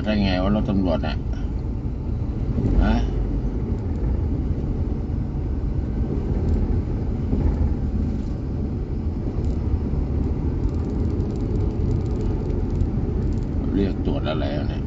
าได้ไงว่ารถตำรวจน่ะฮะเรียกตรวจอะไรวะเนี่ย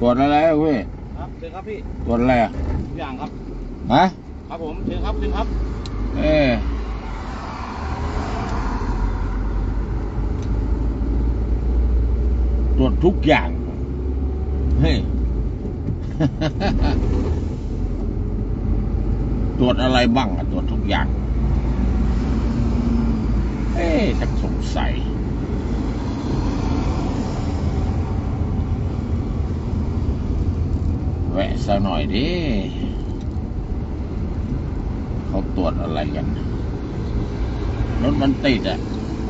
ตรว จอะไรอะพี่ครับเชิญครับพี่ตรวจอะไรอะทุกอย่างครับ ฮะครับผมเชิญครับเชิญครับ เอ๊ะตรวจทุกอย่างเฮ้ย ตรวจอะไรบ้างอะตรวจทุกอย่าง เอ๊ะชักสงสัย แวะซะหน่อยดิเขาตรวจอะไรกัน รถมันติดอะ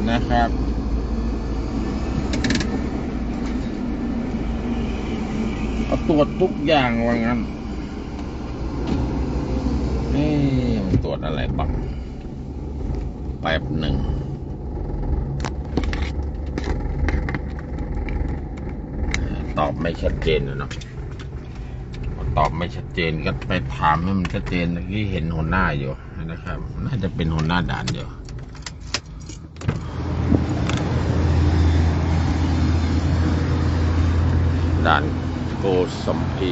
นะครับเอาตรวจทุกอย่างว่างั้นเอ๊มันตรวจอะไรบ้างแป๊บหนึ่งตอบไม่ชัดเจนนะเนาะ อบไม่ชัดเจนก็ไปถามให้มันชัดเจนเมื่เห็นหัวหน้าอยู่นะครับ น่าจะเป็นหัวหน้าด่านอยู่ด่านโกสัมพี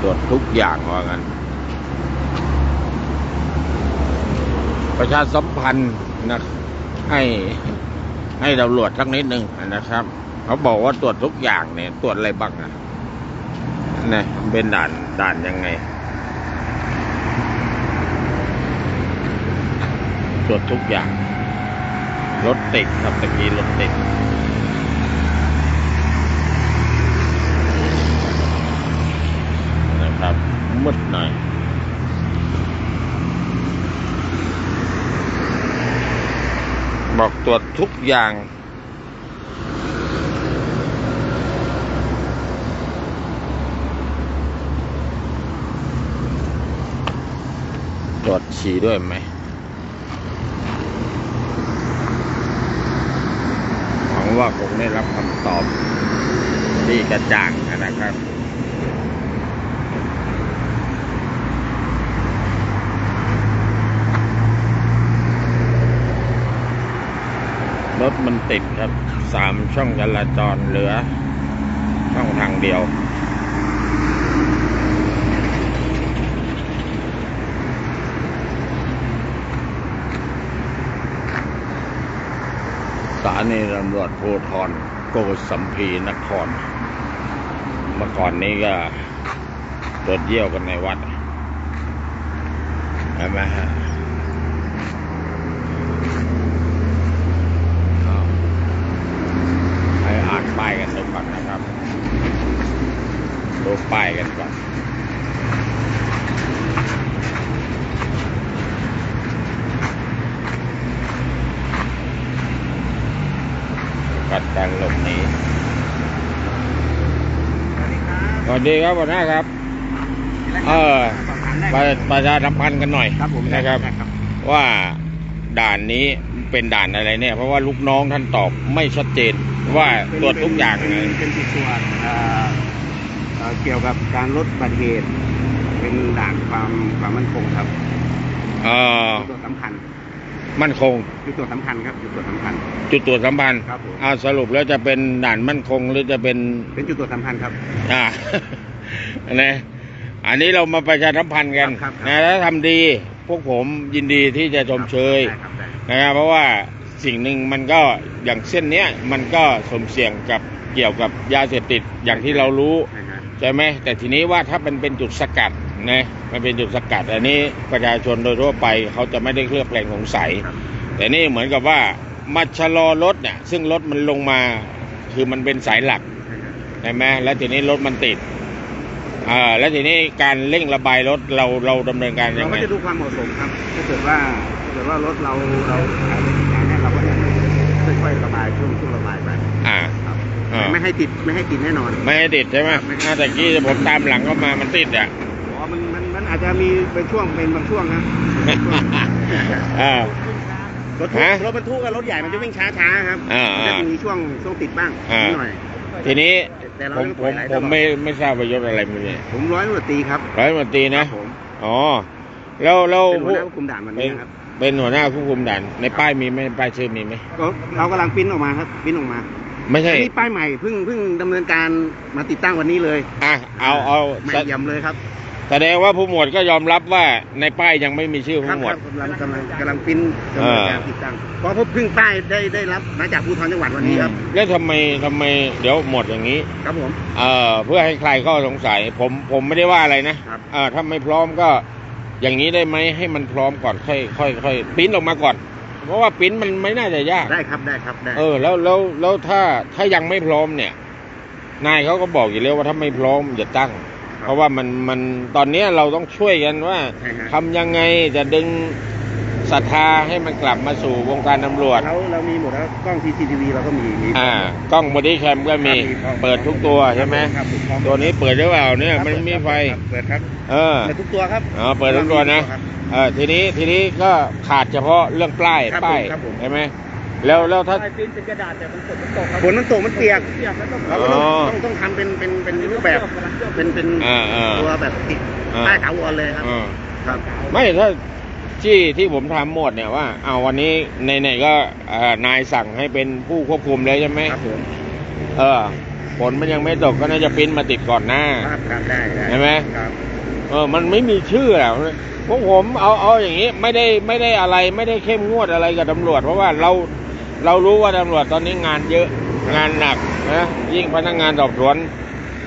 ตรวจทุกอย่างว่างั้นประชาสัมพันธ์นะให้ ให้ตำรวจสักนิดหนึ่งนะครับ เขาบอกว่าตรวจทุกอย่างเนี่ยตรวจอะไรบ้างอะนะมันเป็นด่านด่านยังไง ตรวจทุกอย่าง รถติดครับตะกี้รถติดนะครับมืดหน่อย บอกตรวจทุกอย่าง ตรวจฉี่ด้วยไหมหวังว่าคงได้รับคำตอบที่กระจ่างนะครับ รถมันติดครับสามช่องจราจรเหลือ ช่องทางเดียว สถานีตำรวจภูธรโกสัมพีนคร เมื่อก่อนนี้ก็ตรวจเยี่ยวกันในวัดเห็นไหมฮะ อ้าวให้อ่าน ป้ายกันดูก่อนนะครับดูป้ายกันก่อนกัดการหลบหนีสวัสดีครับหัวหน้าครับ เออประประชาสัมพันธ์กันหน่อยครับผมนะครับได้ครับ ว่าด่านนี้ เป็นด่านอะไรเนี่ย เพราะว่าลูกน้องท่านตอบไม่ชัดเจนว่าตรวจทุกอย่างเป็นเลยเป็นจุดตรวจเกี่ยวกับการลดอุบัติเหตุ เป็นด่านความความมั่นคงครับเอ่อจุดตรวจสำคัญมั่นคง จุดตรวจสำคัญครับจุดตรวจสำคัญจุดตรวจสัมพันธ์ครับผมอ่าสรุปแล้วจะเป็นด่านมั่นคงหรือจะเป็นเป็นจุดตรวจสำคัญครับอ่านะอันนี้เรามาประชาสัมพันธ์กันนะถ้าทำดี พวกผมยินดีที่จะชมเชยค นะครับเพราะว่าสิ่งหนึ่งมันก็อย่างเส้นเนี้ยมันก็สมเสี่ยงกับเกี่ยวกับยาเสพติดอย่างที่เรารู้นะฮะใช่ไหมแต่ทีนี้ว่าถ้ามันเป็นจุดสกัดนะมันเป็นจุดสกัด อันนี้ประชาชนโดยทั่วไปเขาจะไม่ได้เคลือบแคลงสงสัยครับแต่นี่เหมือนกับว่ามาชะลอรถเนี่ยซึ่งรถมันลงมาคือมันเป็นสายหลักนะฮะใช่ไหมแล้วทีนี้รถมันติด อ่าแล้วทีนี้การเร่งระบายรถเราเราดำเนินการยัเรางก็ไงจะดูความเหมาะสมครับ ถ้าเกิดว่าถ้าเกิดว่ารถเราเราขายในกิจการเนี่ยเราก็จะค่อยๆระบายช่วงช่วงระบายไปอ่า ครับอ่า ไม่ให้ติดไม่ให้ติดแน่นอน ไม่ให้ติดใช่ไหมไม่ให้น่าแต่กี้ผมตามหลังก็มามันติดอะ อ๋อมันมันมันอาจจะมีเป็นช่วงเป็นบางช่วงนะอ่ารถทุกฮะรถบรรทุกกับรถใหญ่มันจะวิ่งช้าๆครับอ่ามันจะมีช่วงช่วงติดบ้างอ่านิดหน่อย ทีนี้แต่เราผมต้องผปล่อยมไหลผตมลอดไม่ไม่ทราบว่ายศอะไรมือเนี่ยผมร้อยตำรวจตรีครับร้อยตำรวจตรีคนะรับผมอ๋อ แล้วแล้วเป็นหัวผู้หน้าควบคุมด่านวันเป็นี้นครับเป็นหัวหน้าควบคุมด่าน ในป้ายมีไหมป้ายชื่อมีไหมก็เรากำลังปริ้นออกมาครับปริ้นออกมาไม่ใช่อันนี้ป้ายใหม่เพิ่งเพิ่งดำเนินการมาติดตั้งวันนี้เลยอะเอาเอาใหม่แสเยี่ยมเลยครับ แสดงว่าผู้หมวดก็ยอมรับว่าในป้ายยังไม่มีชื่อครัผู้บหมวคดรับกำลังกำลังกำลังปริ้นดำเนินการติดตั้งเพราะเพิ่งป้ายได้ได้รับมาจากภูธรจังหวัดวันนี้ครับแล้วทำไมทำไมเดี๋ยวหมดอย่างนี้ ครับผม เอ่อเพื่อให้ใครข้อสงสัย ผมผมไม่ได้ว่าอะไรนะครับ เอ่อถ้าไม่พร้อมก็ อย่างนี้ได้ไหมให้มันพร้อมก่อนค่อยค่อยค่อยปริ้นออกมาก่อน เพราะว่าปริ้นมันไม่น่าจะยาก ได้ครับได้ครับได้เออแล้วแล้วแล้วถ้าถ้ายังไม่พร้อมเนี่ย นายเขาก็บอกอยู่แล้วว่าถ้าไม่พร้อมอย่าตั้ง เพราะว่ามันมันตอนเนี้ยเราต้องช่วยกันว่าใช่ฮะ ทำยังไงจะดึงศรัทธาให้มันกลับมาสู่วงการตำรวจเราเรามีหมดแล้วกล้อง CCTV เราก็มีมี อ่ากล้องบอดี้แคมก็มีครับเปิดทุกตัวใช่ไหมครับถูกต้อง ตัวนี้เปิดหรือเปล่าเนี่ยครับมันมีไฟครับเปิดครับเออเปิดทุกตัวครับอ๋อเปิดทุกตัวนะ ครับ เออทีนี้ทีนี้ก็ขาดเฉพาะเรื่องป้ายครับป้ายผมครับผม ใช่ไหม แล้วแล้วถ้าลายปริ้นเป็นกระดาษแต่มันฝนมันตกครับฝนมันตกมันเปียกเปียกแล้วก็เราก็ต้องอ๋อ ต้องต้องทำเป็นเป็นเป็นรูปแบบ เป็นเป็นอ่าอ่า ตัวแบบติดอ่าป้ายถาวรเลยครับ อ่าครับ ไม่ถ้าที่ที่ผมทำหมดเนี่ยว่าเอาวันนี้ในๆก็เอ่อนายสั่งให้เป็นผู้ควบคุมเลยใช่ไหมครับผมเออฝนมันยังไม่ตกก็น่าจะปริ้นมาติดก่อนหน้า ครับครับได้ได้เห็นไหม ครับเออ มันไม่มีชื่ออะพวกผมเอาเอาอย่างนี้ไม่ได้ไม่ได้อะไรไม่ได้เข้มงวดอะไรกับตำรวจ เพราะว่าเรา เรารู้ว่าตำรวจตอนนี้งานเยอะงานหนักนะยิ่งพนักงานสอบสวน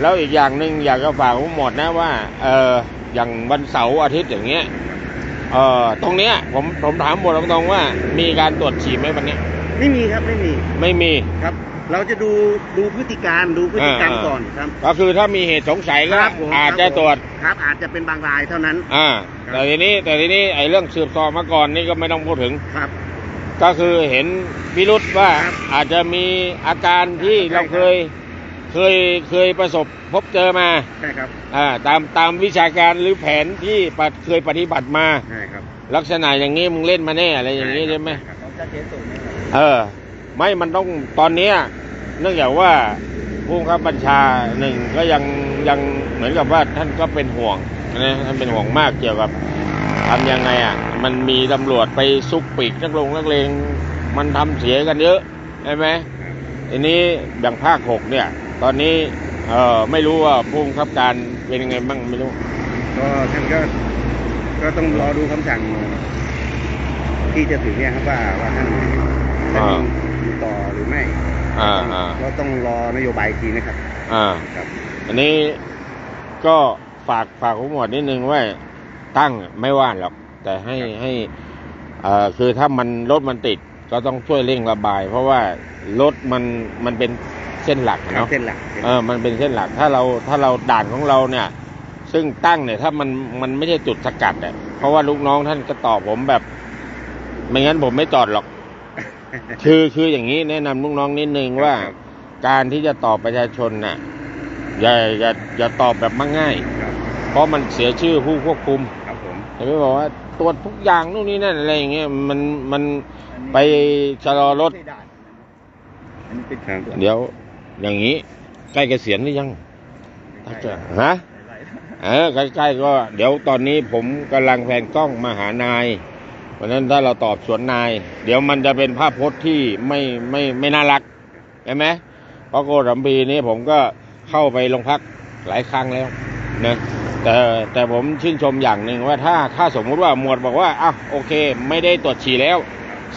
แล้วอีกอย่างหนึ่งอยากจะฝากผู้หมวดนะว่าเอออย่างวันเสาร์อาทิตย์อย่างเงี้ยเออตรงเนี้ยผมผมถามหมวดตรงๆว่า มีการตรวจฉี่ไหมวันเนี้ยไม่มีครับไม่มีไม่มีครับ เราจะดูดูพฤติการดูพฤติกรรมอ่าก่อนครับ ก็คือถ้ามีเหตุสงสัยก็ครับผมอาจจะตรวจครับอาจจะเป็นบางรายเท่านั้น อ่าครับแต่ทีนี้แต่ทีนี้ไอ้เรื่องสืบสอบมาก่อนนี่ก็ไม่ต้องพูดถึงครับ ก็คือเห็นพิรุษว่าครับอาจจะมีอาการที่ใช่ครับเราเคยเคยเคยประสบพบเจอมาใช่ครับอ่าตามตามวิชาการหรือแผนที่ปฏิเคยปฏิบัติมา ใช่ครับลักษณะอย่างนี้มึงเล่นมาแน่อะไรอย่างนี้ใช่ไหม ครับของจะเทสูงนะครับเออ ไม่มันต้องตอนเนี้ยเนื่องจากว่าผู้บังคับบัญชาหนึ่งก็ยังยังเหมือนกับว่าท่านก็เป็นห่วงนะท่านเป็นห่วงมากเกี่ยวกับทำยังไงอะ มันมีตำรวจไปซุกปีกนักลงนักเลงมันทำเสียกันเยอะใช่ไหมทีนี้อย่างภาคหกเนี่ย ตอนนี้เออไม่รู้ว่าผู้บังคับการเป็นยังไงบ้างไม่รู้ ก็ท่านก็ก็ต้องรอดูคำสั่งที่จะถึงเนี่ยครับว่าว่าท่านจะอ่ามีต่อหรือไม่อ่าอ่าก็ต้องรอนโยบายอีกทีนะครับ อ่าครับ อันนี้ก็ฝากฝากผู้หมวดนิดนึงว่าตั้งไม่ว่านหรอก แต่ให้ให้เอ่อคือถ้ามันรถมันติดก็ต้องช่วยเร่งระบาย เพราะว่ารถมันมันเป็นเส้นหลักครับเนาะเส้นหลักเส้นหเอลักอมันเป็นเส้นหลักถ้าเราถ้าเราด่านของเราเนี่ย ซึ่งตั้งเนี่ย ถ้ามันมันไม่ใช่จุดสกัดอะเพราะว่าลูกน้องท่านก็ตอบผมแบบ ไม่งั้นผมไม่จอดหรอก คือคืออย่างนี้แนะนำลูกน้องนิดนึงว่าครับการที่จะตอบประชาชนน่ะอย่าอย่าอย่าตอบแบบมักง่ายครับเพราะมันเสียชื่อผู้ควบคุมครับผมเห็นไหมบอกว่า ตรวจทุกอย่างนู่นนี่นั่นอะไรอย่างเงี้ยมันมันไปชะลอรถไม่ได้อันนี้เป็นครับเดี๋ยวอย่างนี้ ใกล้เกษียณหรือยังถ้าจะฮะเออใกล้ๆก็ เดี๋ยวตอนนี้ผมกำลังแพนกล้องมาหานาย เพราะฉะนั้นถ้าเราตอบสวนนาย เดี๋ยวมันจะเป็นภาพพจน์ที่ไม่ไม่ไม่น่ารักใช่ไหมเพราะโกสัมพีนี้ผมก็เข้าไปโรงพักหลายครั้งแล้ว นะแต่แต่ผมชื่นชมอย่างหนึ่งว่าถ้าถ้าสมมุติว่าหมวดบอกว่าอ้าวโอเค ไม่ได้ตรวจฉี่แล้ว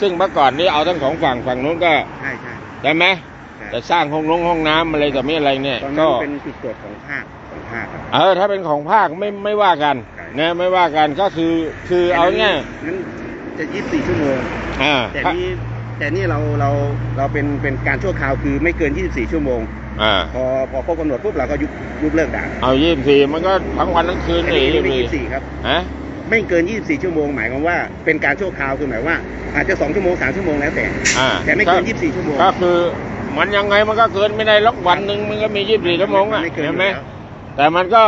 ซึ่งเมื่อก่อนนี้เอาทั้งสองฝั่งฝั่งนู้นก็ใช่ใช่ใช่ไหมใช่จะสร้างห้องน้องห้องน้ำอะไรแต่ไม่อะไรเนี่ยตอนก็นั้นเป็นจุดตรวจของภาคของภาคครับเออถ้าเป็นของภาคไม่ไม่ว่ากันใช่นะไม่ว่ากันก็คือคือเอาง่ายงั้นจะยี่สิบสี่ชั่วโมงอ่าแต่ถ้านี้แต่นี่เราเราเราเป็นเป็นการชั่วคราวคือไม่เกิน24ชั่วโมง อ่าพอพอครบกำหนดปุ๊บเราก็ยุบยุบเลิกด่านเอายี่สิบสี่มันก็ทั้งวันทั้งคืนอันเลยนี้ยี่ไม่สิบสี่24ครับ ฮะไม่เกิน 24 ชั่วโมงหมายความว่าเป็นการชั่วคราวคือหมายว่าอาจจะ 2 ชั่วโมง 3 ชั่วโมงแล้วแต่ อ่าแต่ไม่เกิน24 ชั่วโมงก็คือ มันยังไงมันก็เกินไม่ได้ล็อกวันหนึ่งมันก็มียี่สิบสี่ชั่วโมงอะไม่เกินเห็นไหมอยู่แล้วแต่มันก็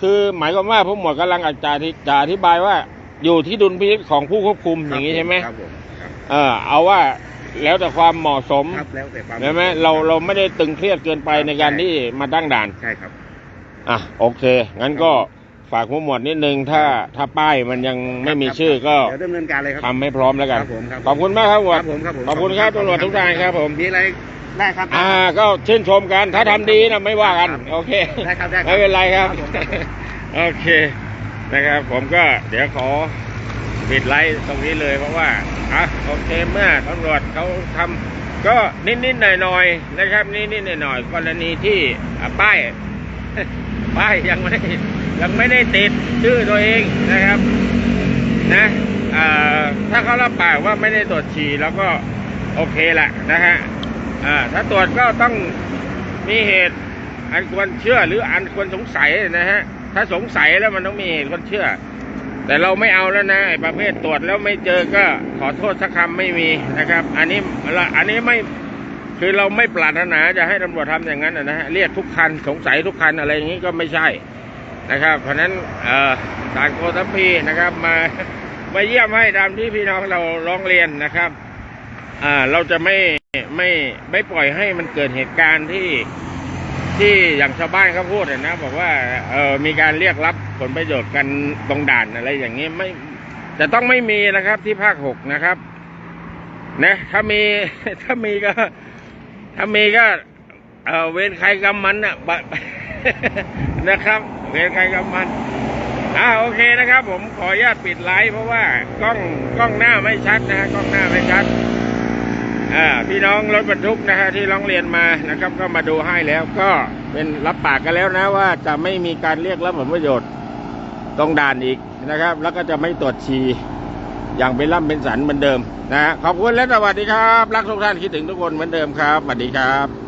คือหมายความว่าผู้หมวดกำลังอธิจะอธิบายว่า อยู่ที่ดุลพินิจของผู้ควบคุมอย่างนี้ใช่ไหมครับผมครับ เออเอาว่า แล้วแต่ความเหมาะสมครับแล้วแต่ความใช่ไหมเราเราไม่ได้ตึงเครียดเกินไปในการที่มาตั้งด่าน ใช่ครับ อะโอเค งั้นก็ฝากผู้หมวดนิดนึงถ้าถ้าป้ายมันยังไม่มีชื่อก็เดี๋ยวดำเนินการเลยครับทำให้พร้อมแล้วกันครับผมครับขอบคุณมากครับหมวดครับผมครับผมขอบคุณครับตำรวจทุกท่านครับผมมีอะไรได้ครับ อ่า ก็ชื่นชมกัน ถ้าทำดีนะไม่ว่ากัน โอเค ได้ครับ ได้ครับไม่เป็นไรครับครับผมครับผมโอเค นะครับ ผมก็เดี๋ยวขอ ปิดไลฟ์ตรงนี้เลยเพราะว่าอะโอเคเมื่อตำรวจเขาทำก็นิดๆหน่อยๆนะครับนิดๆหน่อยๆกรณีที่ป้ายป้ายยังไม่ยังไม่ได้ติดชื่อตัวเองนะครับนะถ้าเขารับปากว่าไม่ได้ตรวจฉี่แล้วก็โอเคแหละนะฮะถ้าตรวจก็ต้องมีเหตุอันควรเชื่อหรืออันควรสงสัยนะฮะถ้าสงสัยแล้วมันต้องมีเหตุควรเชื่อ แต่เราไม่เอาแล้วนะไอ้ประเภทตรวจแล้วไม่เจอก็ขอโทษสักคำไม่มีนะครับ อันนี้อันนี้ไม่คือเราไม่ปรารถนาจะให้ตำรวจทำอย่างนั้นนะฮะเรียกทุกคันสงสัยทุกคันอะไรอย่างนี้ก็ไม่ใช่นะครับ เพราะฉะนั้นเอ่านโกสัมพีนะครับ มามาเยี่ยมให้ตามที่พี่น้องเราร้องเรียนนะครับอ่าเราจะไม่ไม่ไม่ปล่อยให้มันเกิดเหตุการณ์ที่ที่อย่างชาวบ้านเขาพูดอะนะบอกว่าเออมีการเรียกรับ ผลประโยชน์กันตรงด่านอะไรอย่างนี้ไม่จะต้องไม่มีนะครับที่ภาคหกนะครับนะถ้ามีถ้ามีก็ ถ้ามีก็เออเวรใครกรรมมันนะบะนะครับ เวรใครกรรมมันอ่าโอเคนะครับ ผมขออนุญาตปิดไลฟ์เพราะว่ากล้องกล้องหน้าไม่ชัดนะฮะกล้องหน้าไม่ชัดอ่าพี่น้องรถบรรทุกนะฮะที่ร้องเรียนมานะครับ ก็มาดูให้แล้วก็เป็นรับปากกันแล้วนะว่าจะไม่มีการเรียกรับผลประโยชน์ ตรงด่านอีกนะครับ แล้วก็จะไม่ตรวจฉี่อย่างเป็นล่ำเป็นสันเหมือนเดิมนะฮะขอบคุณและสวัสดีครับ รักทุกท่านคิดถึงทุกคนเหมือนเดิมครับสวัสดีครับ